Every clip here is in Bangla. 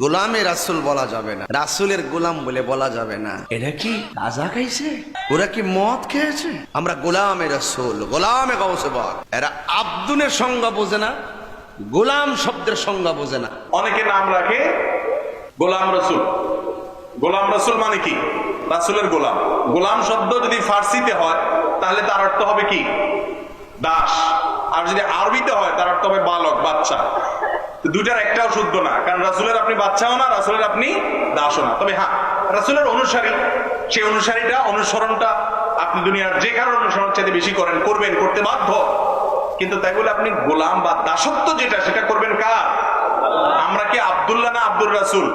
গোলামে রাসুল বলা যাবে না। রাসুলের গোলাম বলে বলা যাবে না। এরা কি গাঁজা খাইছে? ওরা কি মদ খেয়েছে? আমরা গোলামে রাসুল গোলামে গৌসে বল এরা আব্দুলের সংজ্ঞা বোঝে না গোলাম শব্দের সংজ্ঞা বোঝে না। অনেকে নাম রাখে গোলাম রসুল। গোলাম রসুল মানে কি? রাসুলের গোলাম। গোলাম শব্দ যদি ফার্সিতে হয় তাহলে তার অর্থ হবে কি? দাস। আর যদি আরবিতে হয় তার অর্থ হবে বালক বাচ্চা দুইটার একটাও শুদ্ধ না। কারণ রাসুলের আপনি বাচ্চাও না, রাসুলের আপনি দাসও না। তবে হ্যাঁ রাসুলের অনুসারী, সেই অনুসারীটা, অনুসরণটা আপনি দুনিয়ার যে কারোর অনুসরণ চাইতে বেশি করেন, করবেন, করতে বাধ্য। কিন্তু তাই বলে আপনি গোলাম বা দাসত্ব যেটা, সেটা করবেন কার? আমরা কি আব্দুল্লাহ না আব্দুর রাসুল?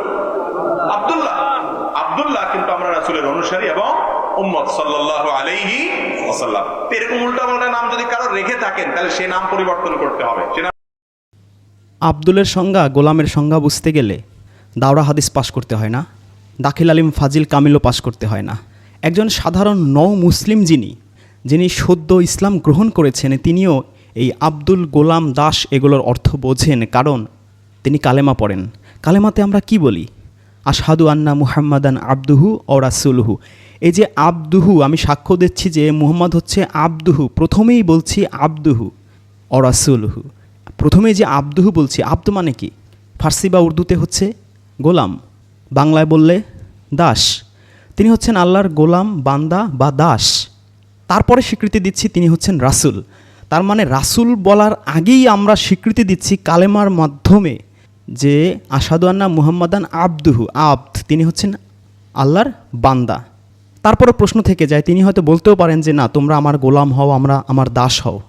আব্দুল্লাহ। আব্দুল্লাহ কিন্তু আমরা রাসুলের অনুসারী এবং উম্মত সাল্লাল্লাহু আলাইহি ওয়াসাল্লাম। এরকম উল্টা পাল্টা নাম যদি কারও রেখে থাকেন, তাহলে সে নাম পরিবর্তন করতে হবে। সে আব্দুলের সংজ্ঞা গোলামের সংজ্ঞা বুঝতে গেলে দাওরা হাদিস পাশ করতে হয় না, দাখিল আলিম ফাজিল কামিলও পাশ করতে হয় না। একজন সাধারণ নও মুসলিম যিনি যিনি সদ্য ইসলাম গ্রহণ করেছেন, তিনিও এই আব্দুল গোলাম দাস এগুলোর অর্থ বোঝেন, কারণ তিনি কালেমা পড়েন। কালেমাতে আমরা কি বলি? আশহাদু আন্না মুহাম্মাদান আব্দুহু ও রাসুলহু। এই যে আব্দুহু, আমি সাক্ষ্য দিচ্ছি যে মুহাম্মদ হচ্ছে আব্দুহু, প্রথমেই বলছি আব্দুহু ও প্রথমেই যে আব্দুহু বলছি, আব্দু মানে কি? ফার্সি বা উর্দুতে হচ্ছে গোলাম, বাংলায় বললে দাস। তিনি হচ্ছেন আল্লাহর গোলাম, বান্দা বা দাস। তারপরে স্বীকৃতি দিচ্ছি তিনি হচ্ছেন রাসুল। তার মানে রাসুল বলার আগেই আমরা স্বীকৃতি দিচ্ছি কালেমার মাধ্যমে যে আসাদু আন্না মুহাম্মাদান আব্দুহু, আব্দ। তিনি হচ্ছেন আল্লাহর বান্দা। তারপরে প্রশ্ন থেকে যায়, তিনি হয়তো বলতেও পারেন যে, না, তোমরা আমার গোলাম হও, আমরা আমার দাস হও।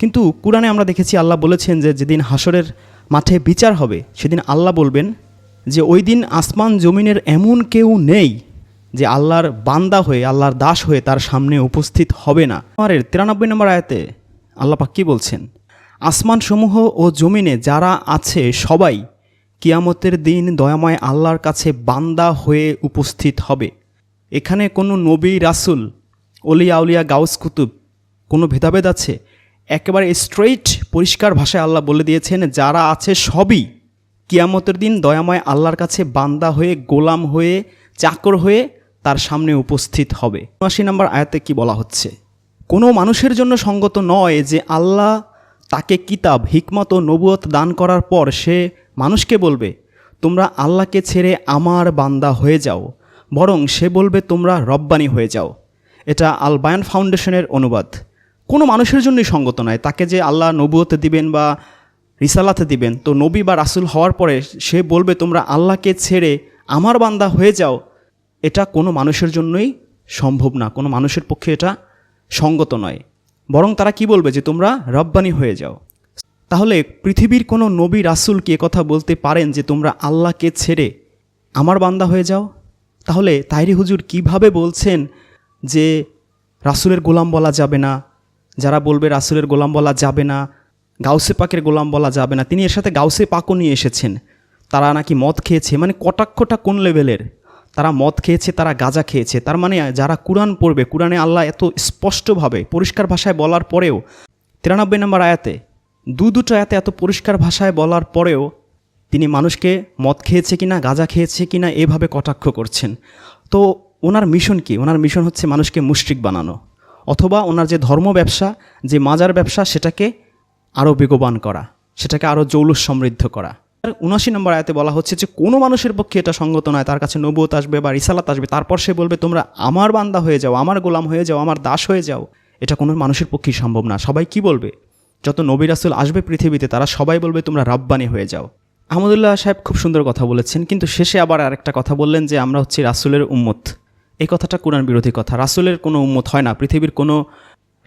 কিন্তু কোরআনে আমরা দেখেছি আল্লাহ বলেছেন যে যেদিন হাসরের মাঠে বিচার হবে, সেদিন আল্লাহ বলবেন যে ওই দিন আসমান জমিনের এমন কেউ নেই যে আল্লাহর বান্দা হয়ে, আল্লাহর দাস হয়ে তার সামনে উপস্থিত হবে না। আমার তিরানব্বই নম্বর আয়াতে আল্লাহ পাক কী বলছেন? আসমানসমূহ ও জমিনে যারা আছে সবাই কিয়ামতের দিন দয়াময় আল্লাহর কাছে বান্দা হয়ে উপস্থিত হবে। এখানে কোনো নবী, রাসুল, অলিয়া উলিয়া, গাউস কুতুব কোনো ভেদাভেদ আছে? একেবারে স্ট্রেইট পরিষ্কার ভাষায় আল্লাহ বলে দিয়েছেন, যারা আছে সবই কিয়ামতের দিন দয়াময় আল্লাহর কাছে বান্দা হয়ে, গোলাম হয়ে, চাকর হয়ে তার সামনে উপস্থিত হবে। উনআশি নম্বর আয়াতে কি বলা হচ্ছে? কোনো মানুষের জন্য সঙ্গত নয় যে আল্লাহ তাকে কিতাব, হিকমত ও নবুয়ত দান করার পর সে মানুষকে বলবে, তোমরা আল্লাহকে ছেড়ে আমার বান্দা হয়ে যাও, বরং সে বলবে, তোমরা রব্বানি হয়ে যাও। এটা আল বায়ান ফাউন্ডেশনের অনুবাদ। কোনো মানুষের জন্যই সঙ্গত নয়। তাকে যে আল্লাহ নবুয়তে দিবেন বা রিসালাতে দিবেন, তো নবী বা রাসুল হওয়ার পরে সে বলবে, তোমরা আল্লাহকে ছেড়ে আমার বান্দা হয়ে যাও। এটা কোনো মানুষের জন্যই সম্ভব না। কোনো মানুষের পক্ষে এটা সঙ্গত নয়। বরং তারা কি বলবে যে, তোমরা রব্বানি হয়ে যাও। তাহলে পৃথিবীর কোনো নবী, রাসুল কি কথা বলতে পারেন যে, তোমরা আল্লাহকে ছেড়ে আমার বান্দা হয়ে যাও? তাহলে তাইরি হুজুর কীভাবে বলছেন যে, রাসুলের গোলাম বলা যাবে না? যারা বলবে রাসুলের গোলাম বলা যাবে না, গাউসে পাকের গোলাম বলা যাবে না, তিনি এর সাথে গাউসে পাকও নিয়ে এসেছেন। তারা নাকি মদ খেয়েছে মানে কটাক্ষটা কোন লেভেলের? তারা মদ খেয়েছে, তারা গাঁজা খেয়েছে, তার মানে যারা কোরআন পড়বে, কোরআনে আল্লাহ এত স্পষ্টভাবে, পরিষ্কার ভাষায় বলার পরেও, তিরানব্বই নম্বর আয়াতে, দু দুটো আয়াতে এত পরিষ্কার ভাষায় বলার পরেও, তিনি মানুষকে মদ খেয়েছে কিনা, গাঁজা খেয়েছে কিনা, এভাবে কটাক্ষ করছেন। তো ওনার মিশন কি? ওনার মিশন হচ্ছে মানুষকে মুশরিক বানানো। অথবা ওনার যে ধর্ম ব্যবসা, যে মাজার ব্যবসা, সেটাকে আরও বেগবান করা, সেটাকে আরও জৌলুস সমৃদ্ধ করা। আর উনআশি নম্বর আয়াতে বলা হচ্ছে যে, কোনো মানুষের পক্ষে এটা সঙ্গত নয়। তার কাছে নবুয়ত আসবে বা রিসালাত আসবে। তারপর সে বলবে, তোমরা আমার বান্দা হয়ে যাও, আমার গোলাম হয়ে যাও, আমার দাস হয়ে যাও। এটা কোনো মানুষের পক্ষেই সম্ভব না। সবাই কি বলবে? যত নবী রাসুল আসবে পৃথিবীতে, তারা সবাই বলবে, তোমরা রাব্বানি হয়ে যাও। আহমদুল্লাহ সাহেব খুব সুন্দর কথা বলেছেন, কিন্তু শেষে আবার আরেকটা কথা বললেন যে, আমরা হচ্ছি রাসুলের উম্মত। এই কথাটা কোরআন বিরোধী কথা। রাসুলের কোনো উম্মত হয় না, পৃথিবীর কোনো,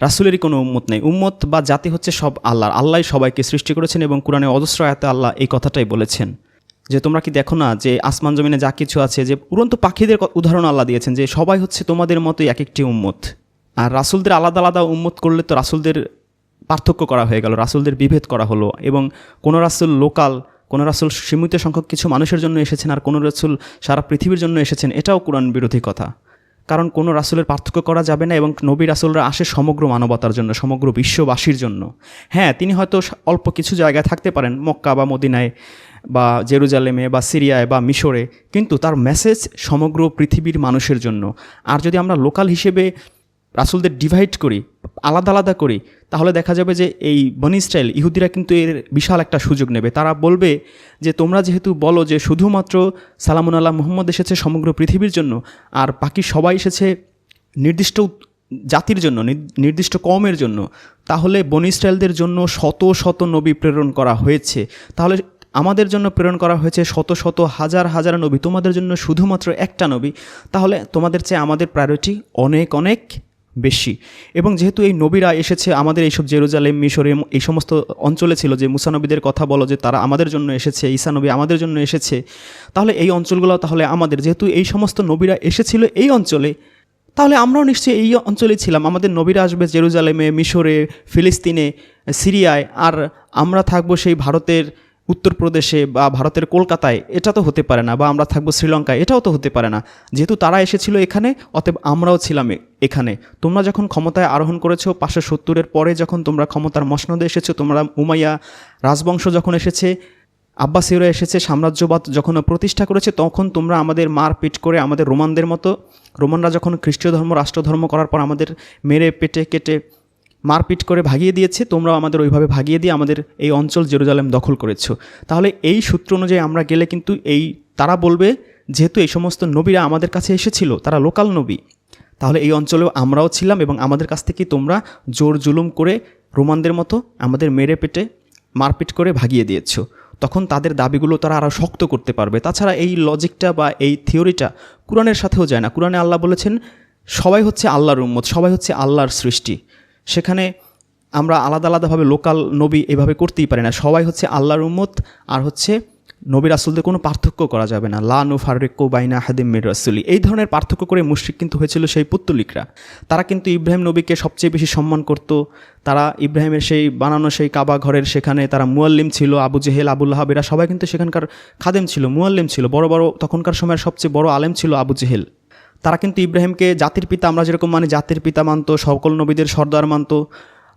রাসুলেরই কোনো উম্মত নেই। উম্মত বা জাতি হচ্ছে সব আল্লাহর। আল্লাহ সবাইকে সৃষ্টি করেছেন এবং কোরআনে অজস্র আয়াতে আল্লাহ এই কথাটাই বলেছেন। যে তোমরা কি দেখো না যে আসমান জমিনে যা কিছু আছে, যে উড়ন্ত পাখিদের উদাহরণ আল্লাহ দিয়েছেন যে সবাই হচ্ছে তোমাদের মতোই এক একটি উম্মত। আর রাসুলদের আলাদা আলাদা উম্মত করলে তো রাসুলদের পার্থক্য করা হয়ে গেল, রাসুলদের বিভেদ করা হলো এবং কোনো রাসুল লোকাল কোনো রাসুল সীমিত সংখ্যক কিছু মানুষের জন্য এসেছেন আর কোনো রাসুল সারা পৃথিবীর জন্য এসেছেন, এটাও কোরআন বিরোধী কথা। কারণ কোনো রাসুলের পার্থক্য করা যাবে না এবং নবী রাসুলরা আসে সমগ্র মানবতার জন্য, সমগ্র বিশ্ববাসীর জন্য। হ্যাঁ তিনি হয়তো অল্প কিছু জায়গায় থাকতে পারেন, মক্কা বা মদিনায় বা জেরুজালেমে বা সিরিয়ায় বা মিশরে, কিন্তু তার মেসেজ সমগ্র পৃথিবীর মানুষের জন্য। আর যদি আমরা লোকাল হিসেবে রাসুলদের ডিভাইড করি, আলাদা আলাদা করি, তাহলে দেখা যাবে যে এই বনি স্টাইল ইহুদিরা কিন্তু এর বিশাল একটা সুযোগ নেবে। তারা বলবে যে, তোমরা যেহেতু বলো যে শুধুমাত্র সালামুন আল্লাহ মুহাম্মদ এসেছে সমগ্র পৃথিবীর জন্য, আর বাকি সবাই এসেছে নির্দিষ্ট জাতির জন্য নির্দিষ্ট কমের জন্য, তাহলে বনি ইসরায়েলদের জন্য শত শত নবী প্রেরণ করা হয়েছে। তাহলে আমাদের জন্য প্রেরণ করা হয়েছে শত শত হাজার হাজার নবী, তোমাদের জন্য শুধুমাত্র একটা নবী। তাহলে তোমাদের চেয়ে আমাদের প্রায়োরিটি অনেক অনেক বেশি। এবং যেহেতু এই নবীরা এসেছে, আমাদের এইসব জেরুজালেম মিশরে এই সমস্ত অঞ্চলে ছিল যে মুসানবীদের কথা বলো যে তারা আমাদের জন্য এসেছে, ঈসা নবী আমাদের জন্য এসেছে, তাহলে এই অঞ্চলগুলো তাহলে আমাদের। যেহেতু এই সমস্ত নবীরা এসেছিল এই অঞ্চলে, তাহলে আমরাও নিশ্চয়ই এই অঞ্চলেই ছিলাম। আমাদের নবীরা আসবে জেরুজালেমে, মিশরে, ফিলিস্তিনে, সিরিয়ায়, আর আমরা থাকব সেই ভারতের উত্তরপ্রদেশে বা ভারতের কলকাতায় এটা তো হতে পারে না, বা আমরা থাকব শ্রীলঙ্কায়, এটাও তো হতে পারে না। যেহেতু তারা এসেছিল এখানে, অতএব আমরাও ছিলাম এখানে। তোমরা যখন ক্ষমতায় আরোহণ করেছ, পাঁচশো সত্তরের পরে যখন তোমরা ক্ষমতার মসনদে এসেছ, তোমরা উমাইয়া রাজবংশ যখন এসেছে, আব্বাসীয়রা এসেছে, সাম্রাজ্যবাদ যখন প্রতিষ্ঠা করেছে, তখন তোমরা আমাদের মারপিট করে আমাদের রোমানদের মতো, রোমানরা যখন খ্রিস্টীয় ধর্ম, রাষ্ট্রধর্ম করার পর আমাদের মেরে পেটে কেটে মারপিট করে ভাগিয়ে দিয়েছে, তোমরাও আমাদের ওইভাবে ভাগিয়ে দিয়ে আমাদের এই অঞ্চল জেরুজালেম দখল করেছ। তাহলে এই সূত্র অনুযায়ী আমরা গেলে কিন্তু এই, তারা বলবে, যেহেতু এই সমস্ত নবীরা আমাদের কাছে এসেছিল, তারা লোকাল নবী। তাহলে এই অঞ্চলেও আমরাও ছিলাম এবং আমাদের কাছ থেকে তোমরা জোর জুলুম করে রোমানদের মতো আমাদের মেরে পেটে মারপিট করে ভাগিয়ে দিয়েছ। তখন তাদের দাবিগুলো তারা আরও শক্ত করতে পারবে। তাছাড়া এই লজিকটা বা এই থিওরিটা কোরআনের সাথেও যায় না। কোরআনে আল্লাহ বলেছেন, সবাই হচ্ছে আল্লাহর উম্মত, সবাই হচ্ছে আল্লাহর সৃষ্টি। সেখানে আমরা আলাদা আলাদাভাবে লোকাল নবী এভাবে করতেই পারি না। সবাই হচ্ছে আল্লাহর উম্মত, আর হচ্ছে নবী রাসুলদের কোনো পার্থক্য করা যাবে না। লা নু ফারুক্কো বাইনা হাদিম মির রাসুলি। এই ধরনের পার্থক্য করে মুশরিক কিন্তু হয়েছিল সেই পুত্তলিকরা। তারা কিন্তু ইব্রাহিম নবীকে সবচেয়ে বেশি সম্মান করত। তারা ইব্রাহিমের সেই বানানো সেই কাবা ঘরের সেখানে তারা মুয়াল্লিম ছিল। আবু জেহেল আবুল্লাহ এরা সবাই কিন্তু সেখানকার খাদেম ছিল, মুয়াল্লিম ছিল। বড় বড় তখনকার সময়ের সবচেয়ে বড় আলেম ছিল আবু জেহেল। তারা কিন্তু ইব্রাহিমকে জাতির পিতা, আমরা যেরকম মানে জাতির পিতা মানত, সকল নবীদের সর্দার মানত।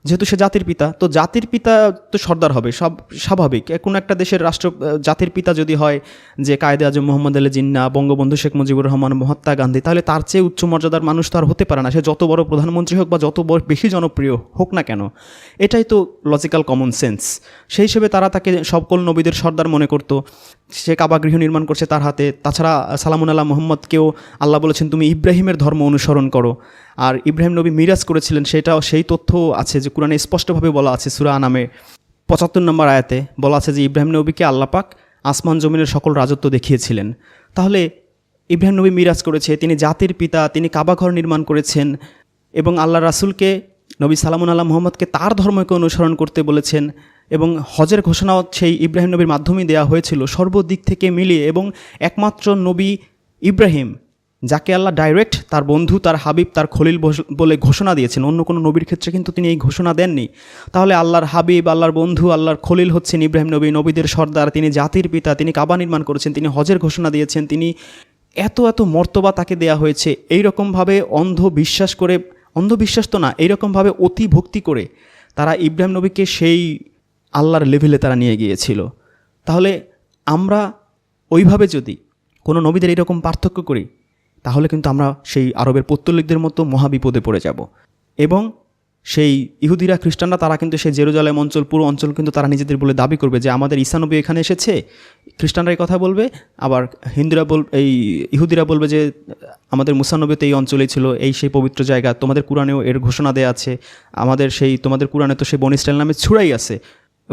যেহেতু সে জাতির পিতা, তো জাতির পিতা তো সর্দার হবে, সব স্বাভাবিক। কোনো একটা দেশের রাষ্ট্র জাতির পিতা যদি হয় যে কায়দে আজম মোহাম্মদ আলী জিন্না, বঙ্গবন্ধু শেখ মুজিবুর রহমান, মহাত্মা গান্ধী, তাহলে তার চেয়ে উচ্চ মর্যাদার মানুষ তো আর হতে পারে না। সে যত বড় প্রধানমন্ত্রী হোক বা যত বড় বেশি জনপ্রিয় হোক না কেন, এটাই তো লজিক্যাল কমন সেন্স সেই হিসেবে তারা তাকে সকল নবীদের সর্দার মনে করতো। সে কাবা গৃহ নির্মাণ করছে তার হাতে। তাছাড়া সালামুন আল্লাহ মোহাম্মদকেও আল্লাহ বলেছেন, তুমি ইব্রাহিমের ধর্ম অনুসরণ করো। আর ইব্রাহিম নবী মিরাজ করেছিলেন, সেটাও সেই তথ্য আছে যে কোরআনে স্পষ্টভাবে বলা আছে সুরা নামে পঁচাত্তর নম্বর আয়াতে বলা আছে যে ইব্রাহিম নবীকে আল্লাপাক আসমান জমিনের সকল রাজত্ব দেখিয়েছিলেন। তাহলে ইব্রাহিম নবী মিরাজ করেছে, তিনি জাতির পিতা, তিনি কাবাঘর নির্মাণ করেছেন এবং আল্লাহ রাসুলকে, নবী সালামুন আল্লাহ মোহাম্মদকে তার ধর্মকে অনুসরণ করতে বলেছেন এবং হজের ঘোষণাও সেই ইব্রাহিম নবীর মাধ্যমেই দেওয়া হয়েছিল সর্বদিক থেকে মিলিয়ে এবং একমাত্র নবী ইব্রাহিম যাকে আল্লাহ ডাইরেক্ট তার বন্ধু, তার হাবিব, তার খলিল বলে ঘোষণা দিয়েছেন। অন্য কোনো নবীর ক্ষেত্রে কিন্তু তিনি এই ঘোষণা দেননি। তাহলে আল্লাহর হাবিব, আল্লাহর বন্ধু, আল্লাহর খলিল হচ্ছেন ইব্রাহিম নবী, নবীদের সর্দার, তিনি জাতির পিতা, তিনি কাবা নির্মাণ করেছেন, তিনি হজের ঘোষণা দিয়েছেন, তিনি এত এত মর্তবা তাকে দেয়া হয়েছে। এই রকমভাবে অন্ধ বিশ্বাস করে, অন্ধবিশ্বাস তো না, এইরকমভাবে অতি ভক্তি করে তারা ইব্রাহিম নবীকে সেই আল্লাহর লেভেলে তারা নিয়ে গিয়েছিল। তাহলে আমরা ওইভাবে যদি কোনো নবীদের এরকম পার্থক্য করি তাহলে কিন্তু আমরা সেই আরবের পত্তলিকদের মতো মহাবিপদে পড়ে যাব। এবং সেই ইহুদিরা, খ্রিস্টানরা, তারা কিন্তু সেই জেরুজালেম অঞ্চল, পুরো অঞ্চল কিন্তু তারা নিজেদের বলে দাবি করবে যে আমাদের ঈসানবী এখানে এসেছে। খ্রিস্টানরা এই কথা বলবে, আবার হিন্দুরা বল, এই ইহুদিরা বলবে যে আমাদের মুসানবী তো এই অঞ্চলেই ছিল, এই সেই পবিত্র জায়গা, তোমাদের কোরআনেও এর ঘোষণা দেওয়া আছে, আমাদের সেই, তোমাদের কোরআনে তো সেই বনি ইসরায়েল নামে ছুড়াই আছে।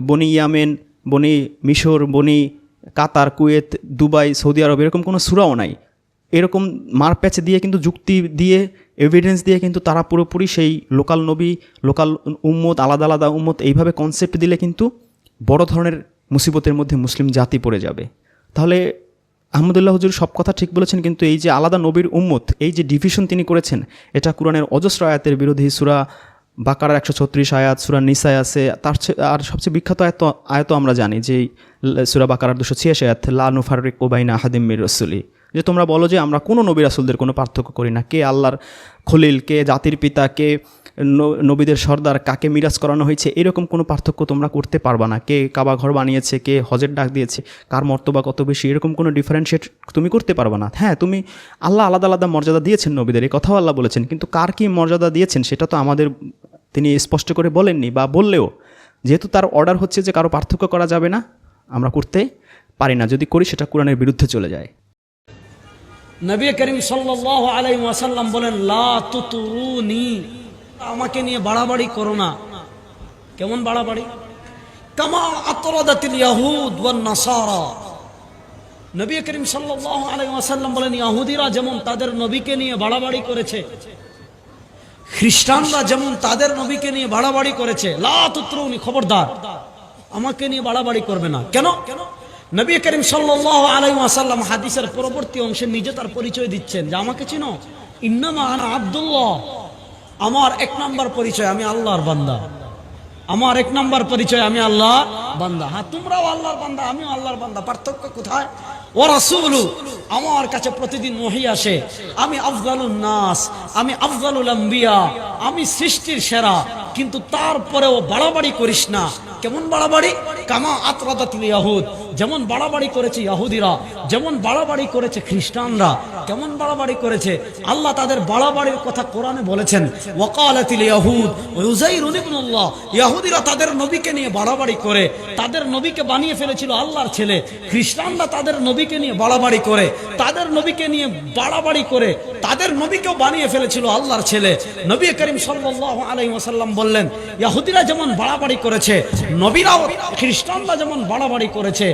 বনি ইয়ামেন, বনি মিশর, বনি কাতার, কুয়েত, দুবাই, সৌদি আরব, এরকম কোনো সুরাও নাই। এরকম মার মারপ্যাচ দিয়ে কিন্তু যুক্তি দিয়ে এভিডেন্স দিয়ে কিন্তু তারা পুরোপুরি সেই লোকাল নবী, লোকাল উম্মত, আলাদা আলাদা উম্মত এইভাবে কনসেপ্ট দিলে কিন্তু বড় ধরনের মুসিবতের মধ্যে মুসলিম জাতি পড়ে যাবে। তাহলে আহমদুল্লাহ হুজুর সব কথা ঠিক বলেছেন, কিন্তু এই যে আলাদা নবীর উম্মত, এই যে ডিভিশন তিনি করেছেন, এটা কোরআনের অজস্র আয়াতের বিরোধী সুরা বাকারার একশো ছত্রিশ আয়াত, সুরা নিসায় আছে, তার আর সবচেয়ে বিখ্যাত আয়াত আয়াত আমরা জানি যে সুরা বাকারার দুশো ছিয়াশি আয়াত, লা নুফারিক ওবাইনা আহাদিম মির রসুলি। যে তোমরা বলো যে আমরা কোনো নবী রাসুলদের কোনো পার্থক্য করি না। কে আল্লাহর খলিল, কে জাতির পিতা, কে নবীদের সর্দার, কাকে মিরাজ করানো হয়েছে, এরকম কোনো পার্থক্য তোমরা করতে পারবা না। কে কাবা ঘর বানিয়েছে, কে হজের ডাক দিয়েছে, কার মর্তবা কত বেশি, এরকম কোনো ডিফারেন্সিয়েট তুমি করতে পারবা না। হ্যাঁ তুমি আল্লাহ আলাদা আলাদা মর্যাদা দিয়েছেন নবীদের এই কথাও আল্লাহ বলেছেন, কিন্তু কার কি মর্যাদা দিয়েছেন সেটা তো আমাদের তিনি স্পষ্ট করে বলেননি বা বললেও, যেহেতু তার অর্ডার হচ্ছে যে কারও পার্থক্য করা যাবে না, আমরা করতে পারি না। যদি করি সেটা কোরআনের বিরুদ্ধে চলে যায়। নবী করিম সাল্লাহ আলাই ওয়াসাল্লাম বলেন, লা তুতুরুনি। আমাকে নিয়ে বাড়াবাড়ি করো না। কেমন বাড়াবাড়ি? কামা আতরাদাতিল ইয়াহুদ ওয়ান নাসারা। নবী করিম সাল্লাহ আলাই ওয়াসাল্লাম বলেন, ইয়াহুদিরা যেমন তাদের নবীকে নিয়ে বাড়াবাড়ি করেছে, খ্রিস্টানরা যেমন তাদের নবীকে নিয়ে বাড়াবাড়ি করেছে, লা তুতরুনি, খবরদার। আমাকে নিয়ে বাড়াবাড়ি করবে না। কেন? নবী করিম সাল্লাল্লাহু আলাইহি ওয়াসাল্লাম হাদিসের পরবর্তী অংশে নিজে তার পরিচয় দিচ্ছেন। যে আমাকে চিনো? ইন্নামা আব্দুল্লাহ। আমার এক নাম্বার পরিচয় আমি আল্লাহর বান্দা। আমার এক নাম্বার পরিচয় আমি আল্লাহ বান্দা। হ্যাঁ তোমরাও আল্লাহর বান্দা, আমিও আল্লাহর বান্দা। পার্থক্য কোথায়? ও রাসূলু, আমার কাছে প্রতিদিন ওহী আসে। আমি আফজালুন নাস, আমি আফজালুল আম্বিয়া, আমি সৃষ্টির সেরা। কিন্তু তারপরেও বাড়াবাড়ি করিস না। কেমন বাড়াবাড়ি? কামা আতরাদাতুল ইয়াহুদ। যেমন বাড়াবাড়ি করেছে ইয়াহুদিরা, যেমন বাড়াবাড়ি করেছে খ্রিস্টানরা কেমন বাড়াবাড়ি করেছে, আল্লাহ তাদের বাড়াবাড়ির কথা কোরআনে বলেছেন, ওয়াকালাতিল ইয়াহুদ উযাইর ইবনুল্লাহ ইয়াহুদিরা তাদের নবীকে নিয়ে বাড়াবাড়ি করে, তাদের নবীকে বানিয়ে ফেলেছিল আল্লাহর ছেলে, খ্রিস্টানরা তাদের নবীকে নিয়ে বাড়াবাড়ি করে, তাদের নবীকে নিয়ে বাড়াবাড়ি করে, তাদের নবীকেও বানিয়ে ফেলেছিল আল্লাহর ছেলে। নবী করিম সাল্লাল্লাহু আলাইহি ওয়াসাল্লাম বললেন, ইয়াহুদিরা যেমন বাড়াবাড়ি করেছে, নবীরাও খ্রিস্টানরা যেমন বাড়াবাড়ি করেছে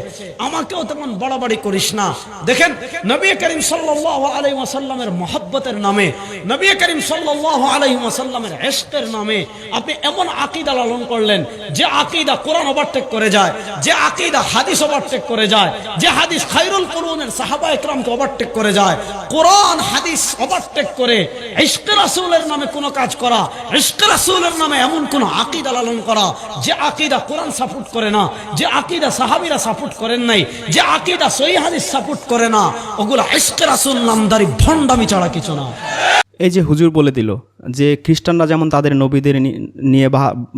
আমাকেও তেমন বাড়াবাড়ি করিস না। দেখেন, নবী করিম সাল্লাল্লাহু আলাইহি ওয়াসাল্লামের মহব্বতের নামে, নবী করিম সাল্লাল্লাহু আলাইহি ওয়াসাল্লামের ইশকের নামে আপনি এমন আকীদা লালন করলেন, যে আকীদা কোরআন ওভারটেক করে যায়, যে আকীদা হাদিস ওভারটেক করে যায়, যে হাদিস খায়রুল কুরুনের সাহাবা একরামকে ওভারটেক করে যায়, কোরআন, হাদিস ওভারটেক করে ইশকে রাসূলের নামে কোনো কাজ করা, ইশকে রাসূলের নামে এমন কোন আকীদা লালন করা, যে আকিদা কোরআন সাপোর্ট করে না, যে আকিদা সাহাবীরা সাপোর্ট করেন নাই, যে আকীদা সহিহ হাদিস সাপোর্ট করে না, ওগুলা ইশকে রাসূল নামদারি ভণ্ডামি ছাড়া কিছু না। এই যে হুজুর বলে দিল যে খ্রিস্টানরা যেমন তাদের নবীদের নিয়ে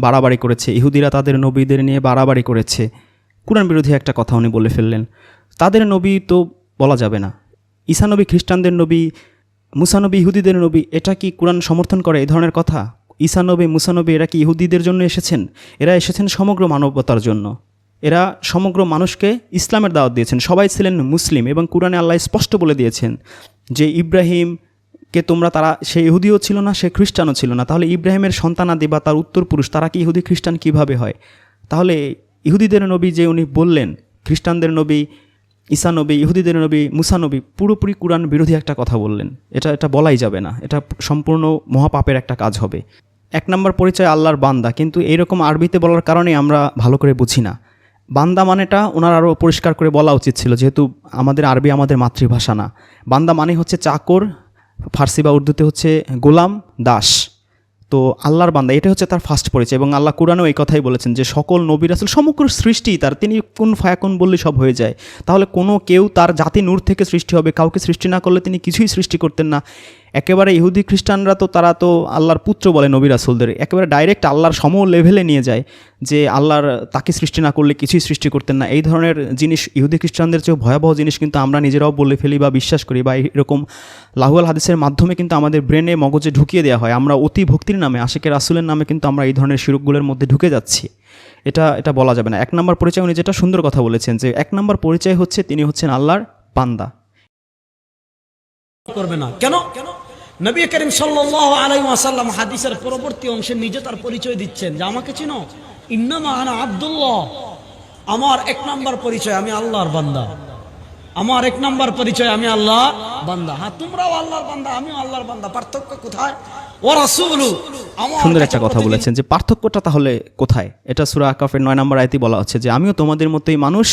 বাড়াবাড়ি করেছে, ইহুদিরা তাদের নবীদের নিয়ে বাড়াবাড়ি করেছে। কোরআন বিরোধী একটা কথা উনি বলে ফেললেন। তাদের নবী তো বলা যাবে না। ঈসা নবী খ্রিস্টানদের নবী মুসানবী ইহুদিদের নবী, এটা কি কোরআন সমর্থন করে এই ধরনের কথা? ঈসা নবী মুসানবী এরা কি ইহুদিদের জন্য এসেছেন? এরা এসেছেন সমগ্র মানবতার জন্য। এরা সমগ্র মানুষকে ইসলামের দাওয়াত দিয়েছেন। সবাই ছিলেন মুসলিম এবং কোরআনে আল্লাহ স্পষ্ট বলে দিয়েছেন যে ইব্রাহিম কে তোমরা তারা, সে ইহুদিও ছিল না, সে খ্রিস্টানও ছিল না। তাহলে ইব্রাহিমের সন্তানাদি বা তার উত্তর পুরুষ তারা কি ইহুদি, খ্রিস্টান কীভাবে হয়? তাহলে ইহুদিদের নবী যে উনি বললেন, খ্রিস্টানদের নবী, ঈসা নবী, ইহুদিদের নবী, মুসা নবী, পুরোপুরি কোরআন বিরোধী একটা কথা বললেন। এটা এটা বলাই যাবে না। এটা সম্পূর্ণ মহাপাপের একটা কাজ হবে। এক নম্বর পরিচয় আল্লাহর বান্দা, কিন্তু এইরকম আরবিতে বলার কারণে আমরা ভালো করে বুঝি না। বান্দা মানেটা ওনার আরও পরিষ্কার করে বলা উচিত ছিল, যেহেতু আমাদের আরবি আমাদের মাতৃভাষা না। বান্দা মানে হচ্ছে চাকর, ফার্সি বা উর্দুতে হচ্ছে গোলাম, দাস। তো আল্লাহর বান্দা এটা হচ্ছে তার ফার্স্ট পরিচয় এবং আল্লাহ কোরআনেও এই কথাই বলেছেন যে, সকল নবীর রাসুল, সমগ্র সৃষ্টি তার, তিনি কোন ফায়াকুন বললে সব হয়ে যায়। তাহলে কোনো কেউ তার জাতি নূর থেকে সৃষ্টি হবে, কাউকে সৃষ্টি না করলে তিনি কিছুই সৃষ্টি করতেন না। একেবারে ইহুদি খ্রিস্টানরা তো, তারা তো আল্লাহর পুত্র বলে নবী রাসুলদের। একেবারে ডাইরেক্ট আল্লাহর সম লেভেলে নিয়ে যায় যে আল্লাহর তাকে সৃষ্টি না করলে কিছুই সৃষ্টি করতেন না। এই ধরনের জিনিস ইহুদি খ্রিস্টানদের চেয়েও ভয়াবহ জিনিস কিন্তু আমরা নিজেরাও বলে ফেলি বা বিশ্বাস করি বা এরকম লাহুয়াল হাদিসের মাধ্যমে কিন্তু আমাদের ব্রেনে মগজে ঢুকিয়ে দেওয়া হয়। আমরা অতি ভক্তির নামে আশেকে রাসুলের নামে কিন্তু আমরা এই ধরনের শিরকগুলোর মধ্যে ঢুকে যাচ্ছি। এটা এটা বলা যাবে না। এক নম্বর পরিচয়, উনি যেটা সুন্দর কথা বলেছেন যে এক নম্বর পরিচয় হচ্ছে তিনি হচ্ছেন আল্লাহর পান্দা করবে না। কেন? নবী করিম সাল্লাল্লাহু আলাইহি ওয়াসাল্লাম হাদিসের পরবর্তী অংশে নিজে তার পরিচয় দিচ্ছেন। যে আমাকে চিনো? ইন্নামা আনা আব্দুল্লাহ। আমার এক নাম্বার পরিচয় আমি আল্লাহর বান্দা। আমার এক নাম্বার পরিচয় আমি আল্লাহ বান্দা। হ্যাঁ তোমরাও আল্লাহর বান্দা আমিও আল্লাহর বান্দা। পার্থক্য কোথায়? ও রাসূলু সুন্দর একটা কথা বলেছেন যে পার্থক্যটা তাহলে কোথায়? এটা সুরা আকাফের নয় নম্বর আয়তি বলা হচ্ছে যে আমিও তোমাদের মতোই মানুষ।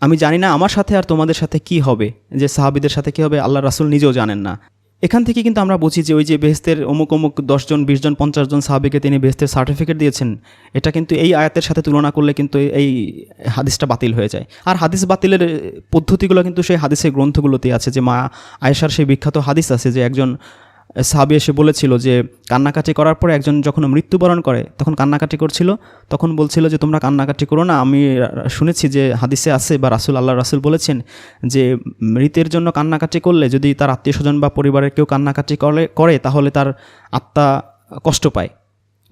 আমি জানি না আমার সাথে আর তোমাদের সাথে কি হবে? যে সাহাবিদের সাথে কি হবে? আল্লাহ রাসুল নিজেও জানেন না। এখান থেকে কিন্তু আমরা বুঝি যে ওই যে বেহেস্তের অমুক অমুক দশজন, বিশজন পঞ্চাশ জন সাহাবিকে তিনি বেহেস্তের সার্টিফিকেট দিয়েছেন। এটা কিন্তু এই আয়াতের সাথে তুলনা করলে কিন্তু এই হাদিসটা বাতিল হয়ে যায়। আর হাদিস বাতিলের পদ্ধতিগুলো কিন্তু সেই হাদিসের গ্রন্থগুলোতে আছে যে মা আয়েশার সেই বিখ্যাত হাদিস আছে যে একজন সাহাবি এসে বলেছিল যে, কান্নাকাটি করার পরে একজন যখন মৃত্যুবরণ করে, তখন কান্নাকাটি করছিল, তখন বলছিল যে, তোমরা কান্নাকাটি করো না। আমি শুনেছি যে, হাদিসে আছে বা রাসুল আল্লাহ রাসুল বলেছেন যে, মৃতের জন্য কান্নাকাটি করলে যদি তার আত্মীয় স্বজন বা পরিবারের কেউ কান্নাকাটি করে করে, তাহলে তার আত্মা কষ্ট পায়,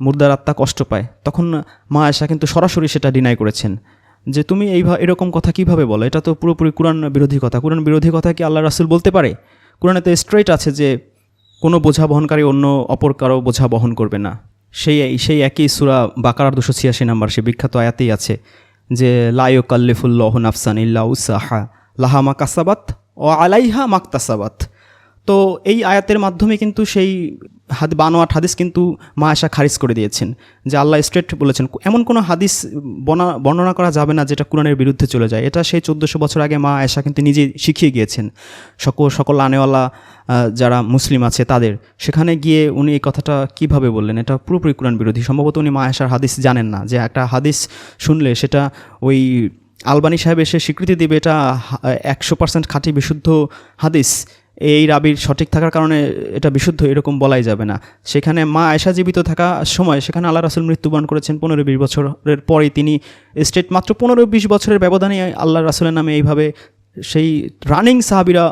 মুর্দার আত্মা কষ্ট পায়। তখন মা আয়সা কিন্তু সরাসরি সেটা ডিনাই করেছেন যে, তুমি এই এরকম কথা কীভাবে বলো? এটা তো পুরোপুরি কোরআন বিরোধী কথা। কোরআন বিরোধী কথা কি আল্লাহ রাসুল বলতে পারে? কোরআনে তো স্ট্রেট আছে যে কোনো বোঝা বহনকারী অন্য অপর কারও বোঝা বহন করবে না। সেই সেই একই সুরা বাকার দুশো ছিয়াশি নাম্বার, সে বিখ্যাত আয়াতেই আছে যে লায়ো কাল্লিফুল্লাহ নাফসান ইল্লা উসাহা, লাহা মা কাসাবাত ও আলাইহা মাকতাসাবাত তো এই আয়াতের মাধ্যমে কিন্তু সেই হাদ, বানোয়াট হাদিস কিন্তু মা আশা খারিজ করে দিয়েছেন যে আল্লাহ স্ট্রেট বলেছেন, এমন কোনো হাদিস বনা, বর্ণনা করা যাবে না যেটা কোরআনের বিরুদ্ধে চলে যায়। এটা সেই চোদ্দোশো বছর আগে মা আয়সা কিন্তু নিজে শিখিয়ে গিয়েছেন। সকল সকল আনেওয়ালা যারা মুসলিম আছে তাদের। সেখানে গিয়ে উনি এই কথাটা কীভাবে বললেন? এটা পুরোপুরি কোরআন বিরোধী। সম্ভবত উনি মা আয়সার হাদিস জানেন না যে একটা হাদিস শুনলে সেটা ওই আলবানি সাহেব এসে স্বীকৃতি দিবে, এটা একশো পার্সেন্ট খাঁটি বিশুদ্ধ হাদিস। এই রাবির সঠিক থাকার কারণে এটা বিশুদ্ধ, এরকম বলাই যাবে না। সেখানে মা আয়সা জীবিত থাকা সময় সেখানে আল্লাহ রাসুল মৃত্যুবরণ করেছেন পনেরো বিশ বছরের পরে তিনি স্টেট মাত্র পনেরো বিশ বছরের ব্যবধানে আল্লাহ রাসুলের নামে এইভাবে সেই রানিং সাহাবিরা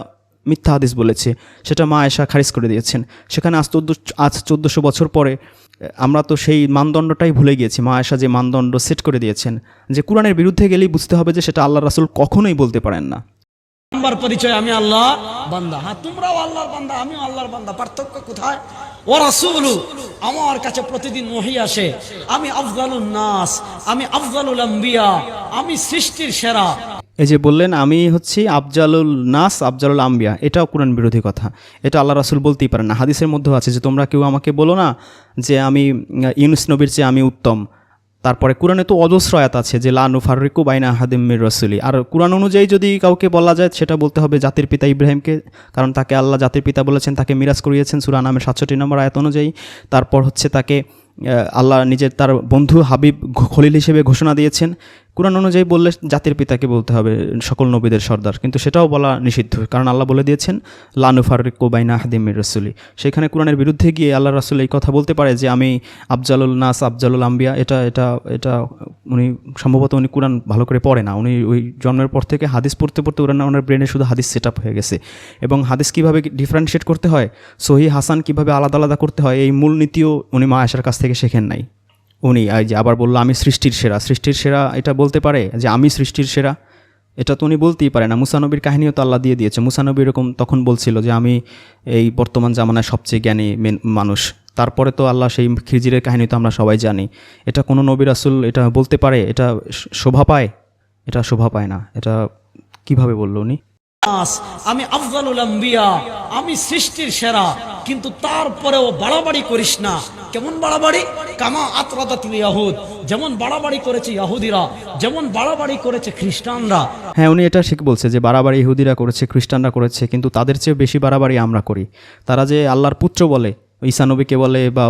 মিথ্যা হাদিস বলেছে। সেটা মা আয়সা খারিজ করে দিয়েছেন। সেখানে আজ চোদ্দ, আজ চোদ্দোশো বছর পরে, আমরা তো সেই মানদণ্ডটাই ভুলে গিয়েছি। মা আয়সা যে মানদণ্ড সেট করে দিয়েছেন, যে কোরআনের বিরুদ্ধে গেলেই বুঝতে হবে যে সেটা আল্লাহ রাসুল কখনোই বলতে পারেন না। নাম্বার পরিচয়, আমি আল্লাহ বান্দা। হ্যাঁ তোমরাও আল্লাহর বান্দা, আমিও আল্লাহর বান্দা। পার্থক্য কোথায়? ও রাসূলু, আমার কাছে প্রতিদিন ওহী আসে। আমি আফজালুন নাস, আমি আফজালুল আম্বিয়া, আমি সৃষ্টির সেরা। এই যে বললেন, আমি হচ্ছি আফজালুল নাস, আফজালুল আম্বিয়া। এটাও কোরআন বিরোধী কথা। এটা আল্লাহ রাসুল বলতেই পারেন না। হাদিসের মধ্যেও আছে যে তোমরা কেউ আমাকে বলো না যে আমি ইউনুস নবীর চেয়ে আমি উত্তম। তারপরে কোরআনে তো অজস্র আয়াত আছে যে লানু ফাররিকু বাইনা হাদিমির রসুলি। আর কোরআন অনুযায়ী যদি কাউকে বলা যায়, সেটা বলতে হবে জাতির পিতা ইব্রাহিমকে, কারণ তাকে আল্লাহ জাতির পিতা বলেছেন, তাকে মিরাজ করিয়েছেন সুরানামের সাতষট্টি নম্বর আয়াত অনুযায়ী। তারপর হচ্ছে তাকে আল্লাহ নিজের তার বন্ধু হাবিব খলিল হিসেবে ঘোষণা দিয়েছেন কোরআন অনুযায়ী বললে জাতির পিতাকে বলতে হবে সকল নবীদের সর্দার, কিন্তু সেটাও বলা নিষিদ্ধ। কারণ আল্লাহ বলে দিয়েছেন লানু ফারুক কোবাইনা হাদিমির রসুলি। সেখানে কোরআনের বিরুদ্ধে গিয়ে আল্লাহ রাসুল এই কথা বলতে পারে যে, আমি আফজালুল নাস, আফজালুল আম্বিয়া, এটা এটা এটা উনি সম্ভবত উনি কোরআন ভালো করে পড়ে না। উনি ওই জন্মের পর থেকে হাদিস পড়তে পড়তে ওরা ওনার ব্রেনে শুধু হাদিস সেট আপ হয়ে গেছে। এবং হাদিস কীভাবে ডিফারেন্সিয়েট করতে হয়, সহি হাসান কীভাবে আলাদা আলাদা করতে হয়, এই মূলনীতিও উনি মা আসার কাছ থেকে শেখেন নাই। উনি, এই যে আবার বলল, আমি সৃষ্টির সেরা। সৃষ্টির সেরা এটা বলতে পারে যে, আমি সৃষ্টির সেরা। এটা তো উনি বলতেই পারে না। মুসানবীর কাহিনীও তো আল্লাহ দিয়ে দিয়েছে। মুসানবী এরকম তখন বলছিল যে, আমি এই বর্তমান জামানায় সবচেয়ে জ্ঞানী মেন- মানুষ। তারপরে তো আল্লাহ সেই খিজিরের কাহিনী তো আমরা সবাই জানি। এটা কোনো নবী রাসুল এটা বলতে পারে? এটা শোভা পায়? এটা শোভা পায় না। এটা কীভাবে বলল উনি? আমি আফজালুল আম্বিয়া আমি সৃষ্টির সেরা, কিন্তু তারপরেও বাড়াবাড়ি করিস না। কেমন বাড়াবাড়ি? কামা আতরাদাতুল ইয়াহুদ। যেমন বাড়াবাড়ি করেছে ইয়াহুদিরা, যেমন বাড়াবাড়ি করেছে খ্রিস্টানরা। হ্যাঁ উনি এটা ঠিক বলছে যে বাড়াবাড়ি ইহুদিরা করেছে, খ্রিস্টানরা করেছে, কিন্তু তাদের চেয়ে বেশি বাড়াবাড়ি আমরা করি। তারা যে আল্লাহর পুত্র বলে ঈসা নবীকে বলে বা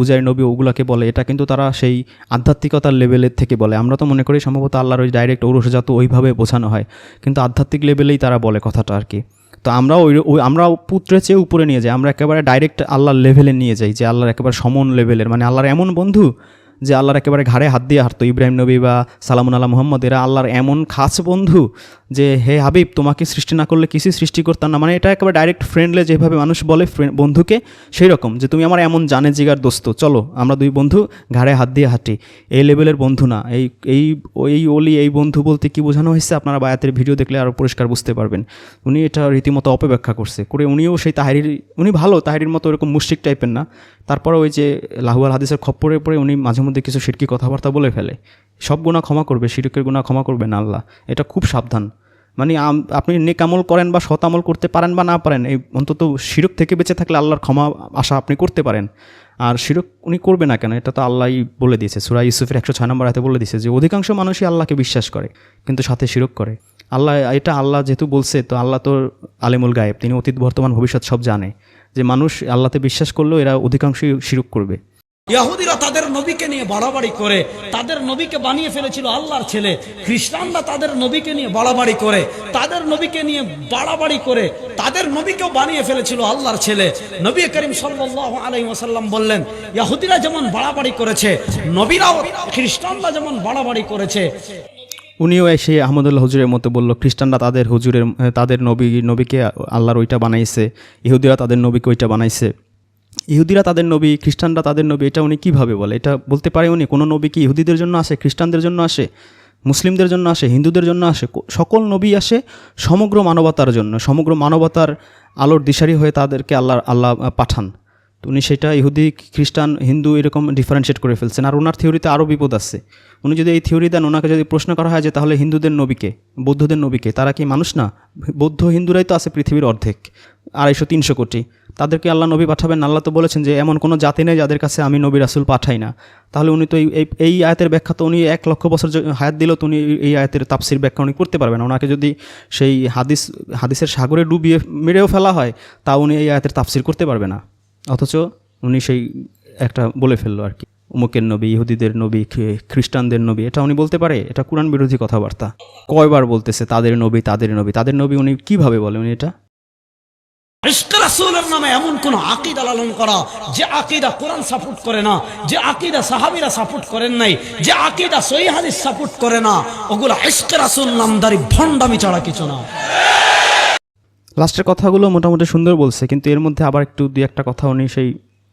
উজাই নবী ওগুলাকে বলে, এটা কিন্তু তারা সেই আধ্যাত্মিকতার লেভেলের থেকে বলে। আমরা তো মনে করি সম্ভবত আল্লাহর ওই ডাইরেক্ট ঔরসজাত ওইভাবে বোঝানো হয়। কিন্তু আধ্যাত্মিক লেভেলেই তারা বলে কথাটা আর কি। তো আমরা ওই ওই, আমরা পুত্রের চেয়ে উপরে নিয়ে যাই, আমরা একেবারে ডাইরেক্ট আল্লাহর লেভেলে নিয়ে যাই, যে আল্লাহর একেবারে সমন লেভেলের মানে আল্লাহর এমন বন্ধু যে আল্লাহর একেবারে ঘাড়ে হাত দিয়ে হাঁটতো। ইব্রাহিম নবী বা সালামুন আল্লাহ মোহাম্মদ, এরা আল্লাহর এমন খাস বন্ধু যে, হে হাবিব, তোমাকে সৃষ্টি না করলে কিছুই সৃষ্টি করতাম না। মানে এটা একেবারে ডাইরেক্ট ফ্রেন্ডলে যেভাবে মানুষ বলে বন্ধুকে সেই রকম যে, তুমি আমার এমন জানে জিগার দোস্ত, চলো আমরা দুই বন্ধু ঘাড়ে হাত দিয়ে হাঁটি। এই লেভেলের বন্ধু না। এই এই এই ওলি, এই বন্ধু বলতে কি বোঝানো হয়েছে আপনারা বায়াতের ভিডিও দেখলে আরও পরিষ্কার বুঝতে পারবেন। উনি এটা রীতিমতো অপব্যাখ্যা করছে। করে উনিও সেই তাহারির, উনি ভালো, তাহারির মতো ওরকম মুশরিক টাইপের না। তারপরে ওই যে, লাহুয়াল হাদিসের খপ্পরে পরে উনি মাঝে মধ্যে কিছু সিরকি কথাবার্তা বলে ফেলে। সব গুণা ক্ষমা করবে, শিরকের গুণা ক্ষমা করবে না আল্লাহ। এটা খুব সাবধান। মানে আপনি নেক আমল করেন বা সৎ আমল করতে পারেন বা না পারেন, এই অন্তত শিরক থেকে বেঁচে থাকলে আল্লাহর ক্ষমা আশা আপনি করতে পারেন। আর শিরক উনি করবে না কেন, এটা তো আল্লাহই বলে দিয়েছে। সুরা ইউসুফের একশো ছয় নম্বর হাতে বলে দিয়েছে যে, অধিকাংশ মানুষই আল্লাহকে বিশ্বাস করে, কিন্তু সাথে শিরক করে। আল্লাহ, এটা আল্লাহ যেহেতু বলছে, তো আল্লাহ তো আলেমুল গায়েব, তিনি অতীত, বর্তমান, ভবিষ্যৎ সব জানে। যে মানুষ আল্লাহতে বিশ্বাস করলেও এরা অধিকাংশই শিরক করবে। ইয়াহুদিরা তাদের নবীকে নিয়ে বাড়াবাড়ি করে, তাদের নবীকে বানিয়ে ফেলেছিল আল্লাহর ছেলে। খ্রিস্টানরা তাদের নবীকে নিয়ে বাড়াবাড়ি করে, তাদের নবীকে নিয়ে বাড়াবাড়ি করে, তাদের নবীকেও বানিয়ে ফেলেছিল আল্লাহর ছেলে। নবী করিম আলাইহি ওয়াসাল্লাম বললেন, ইয়াহুদিরা যেমন বাড়াবাড়ি করেছে, নবীরাও খ্রিস্টানরা যেমন বাড়াবাড়ি করেছে। উনিও এসে আহমদুল্লাহ হুজুরের মতো বলল, খ্রিস্টানরা তাদের হুজুরের, তাদের নবী, নবীকে আল্লাহর ওইটা বানাইছে, ইহুদিরা তাদের নবীকে ওইটা বানাইছে। ইহুদিরা তাদের নবী, খ্রিস্টানরা তাদের নবী, এটা উনি কীভাবে বলে? এটা বলতে পারে উনি, কোনো নবী কি ইহুদিদের জন্য আসে, খ্রিস্টানদের জন্য আসে, মুসলিমদের জন্য আসে, হিন্দুদের জন্য আসে সকল নবী আসে সমগ্র মানবতার জন্য, সমগ্র মানবতার আলোর দিশারি হয়ে তাদেরকে আল্লাহ আল্লাহ পাঠান। তো উনি সেটা ইহুদি, খ্রিস্টান, হিন্দু এরকম ডিফারেন্সিয়েট করে ফেলছেন। আর ওনার থিওরিতে আরও বিপদ আছে। উনি যদি এই থিওরি দেন, ওনাকে যদি প্রশ্ন করা হয় যে তাহলে হিন্দুদের নবীকে বৌদ্ধদের নবীকে তারা কি মানুষ না? বৌদ্ধ হিন্দুরাই তো আছে পৃথিবীর অর্ধেক, আড়াইশো তিনশো কোটি। তাদেরকে আল্লাহ নবী পাঠাবেন। আল্লাহ তো বলেছেন যে এমন কোনো জাতি নেই যাদের কাছে আমি নবী রাসুল পাঠাই না। তাহলে উনি তো এই- এই আয়াতের ব্যাখ্যা তো উনি এক লক্ষ বছর হায়াত দিলেও তো উনি এই আয়াতের তাপসির ব্যাখ্যা উনি করতে পারবেন ওনাকে যদি সেই হাদিস, হাদিসের সাগরে ডুবিয়ে মেরেও ফেলা হয়, তা উনি এই আয়াতের তাপসির করতে পারবে না। অথচ উনি সেই একটা বলে ফেলল আর কি। উমুকের নবী, ইহুদিদের নবী খ্রি- খ্রিস্টানদের নবী, এটা উনি বলতে পারে? এটা কোরআন বিরোধী কথাবার্তা। কয়বার বলতেছে, তাদের নবী তাদের নবী তাদের নবী উনি কীভাবে বলে উনি এটা? রাসূলের নামে এমন কোন আকীদা লালন করা, যে আকীদা কোরআন সাপোর্ট করে না, যে আকীদা সাহাবীরা সাপোর্ট করেন নাই, যে আকীদা হাদিস সাপোর্ট করে না, ওগুলা ইশক রাসূল নামদারি ভণ্ডামি ছাড়া কিছু না। লাস্টের কথাগুলো মোটামুটি সুন্দর বলছে, কিন্তু এর মধ্যে আবার একটু দুই একটা কথা উনি সেই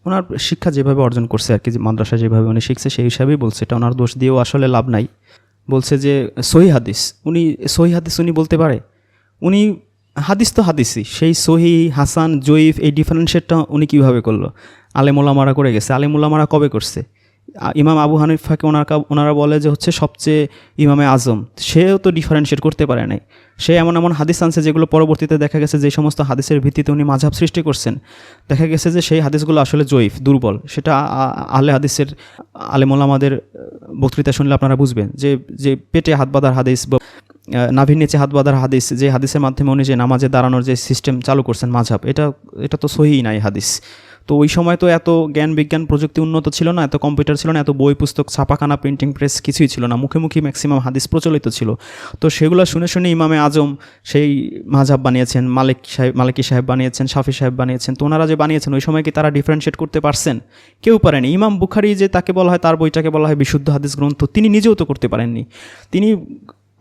ওনার শিক্ষা যেভাবে অর্জন করছে আর কি মাদ্রাসা যেভাবে উনি শিখছে সেই হিসাবেই বলছে, এটা ওনার দোষ দিয়েও আসলে লাভ নাই। বলছে যে সহি হাদিস, উনি সহি হাদিস উনি বলতে পারে? উনি, হাদিস তো হাদিসই, সেই সহি, হাসান, জয়ীফ এই ডিফারেন্সিয়েটটা উনি কীভাবে করল? আলেমুলামারা করে গেছে, আলেমুলামারা কবে করছে? ইমাম আবু হানিফাকে ওনারা ওনারা বলে যে হচ্ছে সবচেয়ে ইমামে আজম। সেও তো ডিফারেন্সিয়েট করতে পারে নাই। সে এমন এমন হাদিস আনছে যেগুলো পরবর্তীতে দেখা গেছে যে সমস্ত হাদিসের ভিত্তিতে উনি মাঝাব সৃষ্টি করছেন। দেখা গেছে যে সেই হাদিসগুলো আসলে জয়ীফ, দুর্বল। সেটা আলে হাদিসের, আলেমোলামাদের বক্তৃতা শুনলে আপনারা বুঝবেন যে যে পেটে হাত বাঁধার হাদিস বা নাভির নিচে হাত বাঁধার হাদিস, যে হাদিসের মাধ্যমে উনি যে নামাজে দাঁড়ানোর যে সিস্টেম চালু করছেন মাঝাব এটা এটা তো সহি নাই হাদিস। তো ওই সময় তো এত জ্ঞান বিজ্ঞান প্রযুক্তি উন্নত ছিল না, এত কম্পিউটার ছিল না, এত বই পুস্তক, ছাপাখানা প্রিন্টিং প্রেস কিছুই ছিল না। মুখে মুখে ম্যাক্সিমাম হাদিস প্রচলিত ছিল। তো সেগুলো শুনে শুনে ইমামে আজম সেই মাঝাব বানিয়েছেন, মালিক সাহেব, মালিকি সাহেব বানিয়েছেন শাফি সাহেব বানিয়েছেন, তো ওনারা যে বানিয়েছেন, ওই সময় কি তারা ডিফারেন্সিয়েট করতে পারছেন? কেউ পারেনি। ইমাম বুখারি যে তাকে বলা হয়, তার বইটাকে বলা হয় বিশুদ্ধ হাদিস গ্রন্থ, তিনি নিজেও তো করতে পারেননি। তিনি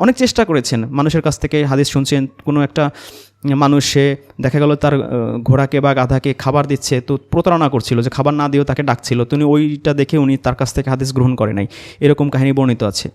অনেক চেষ্টা করেছেন। মানুষের কাছ থেকে হাদিস শুনছেন, কোনো একটা মানুষে দেখা গেল তার ঘোড়াকে বা গাধাকে খাবার দিচ্ছে, তো প্রতারণা করছিল যে খাবার না দিয়েও তাকে ডাকছিল। তো উনি ওইটা দেখে উনি তার কাছ থেকে হাদিস গ্রহণ করে নাই। এরকম কাহিনী বর্ণিত আছে।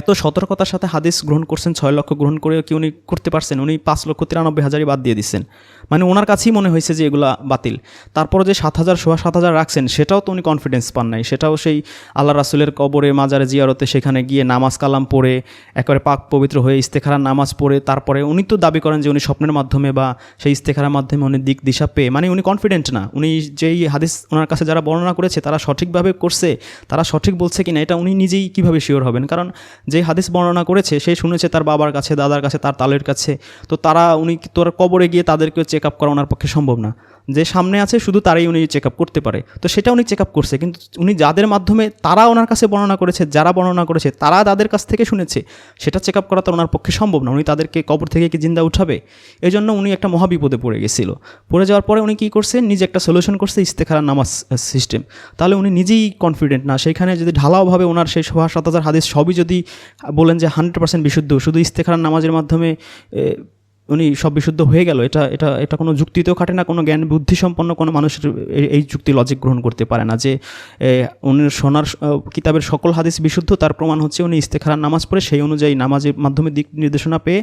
এত সতর্কতার সাথে হাদিস গ্রহণ করছেন, ছয় লক্ষ গ্রহণ করে কি উনি করতে পারছেন? উনি পাঁচ লক্ষ তিরানব্বই হাজারই বাদ দিয়ে দিচ্ছেন। মানে ওনার কাছেই মনে হয়েছে যে এগুলা বাতিল। তারপরে যে সাত হাজার, সোয়া সাত হাজার রাখছেন, সেটাও তো উনি কনফিডেন্স পান নাই। সেটাও সেই আল্লাহ রাসুলের কবরে, মাজারে জিয়ারতে সেখানে গিয়ে নামাজ কালাম পড়ে, একেবারে পাক পবিত্র হয়ে ইস্তেখারা নামাজ পড়ে, তারপরে উনি তো দাবি করেন যে উনি স্বপ্নের মাধ্যমে বা সেই ইস্তেখারার মাধ্যমে উনি দিক দিশা পেয়ে মানে উনি কনফিডেন্ট না। উনি যেই হাদিস ওনার কাছে যারা বর্ণনা করেছে, তারা সঠিকভাবে করছে, তারা সঠিক বলছে কিনা, এটা উনি নিজেই কীভাবে শিওর হবেন? কারণ যে হাদিস বর্ণনা করেছে, সে শুনেছে তার বাবার কাছে, দাদার কাছে, তার তালের কাছে। তো তারা, উনি তোর কবরে গিয়ে তাদেরকেও চেক আপ করা ওনার পক্ষে সম্ভব না। যে সামনে আছে শুধু তারাই উনি চেক করতে পারে। তো সেটা উনি চেক করছে। কিন্তু উনি যাদের মাধ্যমে তারা ওনার কাছে বর্ণনা করেছে, যারা বর্ণনা করেছে, তারা তাদের কাছ থেকে শুনেছে, সেটা চেক আপ করা তো ওনার পক্ষে সম্ভব না। উনি তাদেরকে কবর থেকে কি জিন্দা উঠাবে? এই জন্য উনি একটা মহাবিপদে পড়ে গেছিল। পড়ে যাওয়ার পরে উনি কী করছে? নিজে একটা সলিউশন করছে ইস্তেখারা নামাজ সিস্টেম তাহলে উনি নিজেই কনফিডেন্ট না। সেইখানে যদি ঢালাওভাবে ওনার সেই সোয়া সাত হাজার হাদিস সবই যদি বলেন যে হান্ড্রেড পার্সেন্ট বিশুদ্ধ, শুধু ইস্তেখারার নামাজের মাধ্যমে উনি সব বিশুদ্ধ হয়ে গেল। এটা এটা এটা কোনো যুক্তিতেও খাটে না, কোনো জ্ঞান বুদ্ধি সম্পন্ন কোনো মানুষের এই- এই যুক্তি লজিক গ্রহণ করতে পারে না যে উনি সোনার কিতাবের সকল হাদিস বিশুদ্ধ, তার প্রমাণ হচ্ছে উনি ইস্তেখারার নামাজ পড়ে, সেই অনুযায়ী নামাজের মাধ্যমে দিক নির্দেশনা পেয়ে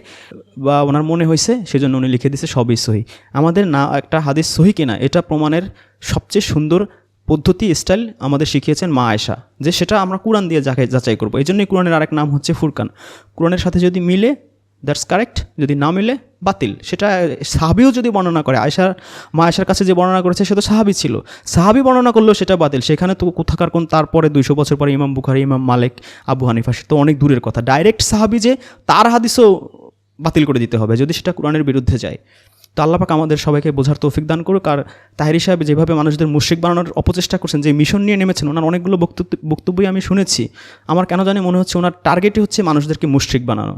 বা ওনার মনে হয়েছে, সেজন্য উনি লিখে দিয়েছে, সবই সহি। আমাদের না, একটা হাদিস সহি কিনা, এটা প্রমাণের সবচেয়ে সুন্দর পদ্ধতি স্টাইল আমাদের শিখিয়েছেন মা আয়সা যে সেটা আমরা কোরআন দিয়ে যাকে যাচাই করব। এই জন্যই কোরআনের আরেক নাম হচ্ছে ফুরকান। কোরআনের সাথে যদি মিলে দ্যাটস কারেক্ট যদি না মিলে বাতিল। সেটা সাহাবিও যদি বর্ণনা করে আয়সার মা আয়সার কাছে যে বর্ণনা করেছে, সে তো সাহাবি ছিল। সাহাবি বর্ণনা করলেও সেটা বাতিল। সেখানে তো কোথাকার কোন, তারপরে দুইশো বছর পরে ইমাম বুখারি, ইমাম মালিক, আবু হানিফা, সে তো অনেক দূরের কথা। ডাইরেক্ট সাহাবি যে তার হাদিসও বাতিল করে দিতে হবে, যদি সেটা কোরআনের বিরুদ্ধে যায়। তো আল্লাপাক আমাদের সবাইকে বোঝার তৌফিক দান করুক। আর তাহিরি সাহেব যেভাবে মানুষদের মুশ্রিক বানানোর অপচেষ্টা করছেন, যে মিশন নিয়ে নেমেছেন, ওনার অনেকগুলো বক্তব্য, বক্তব্যই আমি শুনেছি। আমার কেন জানি মনে হচ্ছে ওনার টার্গেটই হচ্ছে মানুষদেরকে মুশ্রিক বানানো।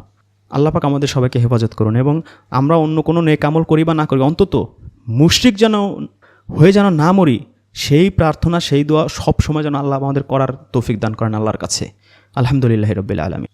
আল্লাপাক আমাদের সবাইকে হেফাজত করুন এবং আমরা অন্য কোনো নেকামল করি বা না করি, অন্তত মুশ্রিক যেন হয়ে যেন না মরি, সেই প্রার্থনা, সেই দোয়া সবসময় যেন আল্লাহ আমাদের করার তৌফিক দান করেন আল্লাহর কাছে। আলহামদুলিল্লাহ রবিল্লা আলমী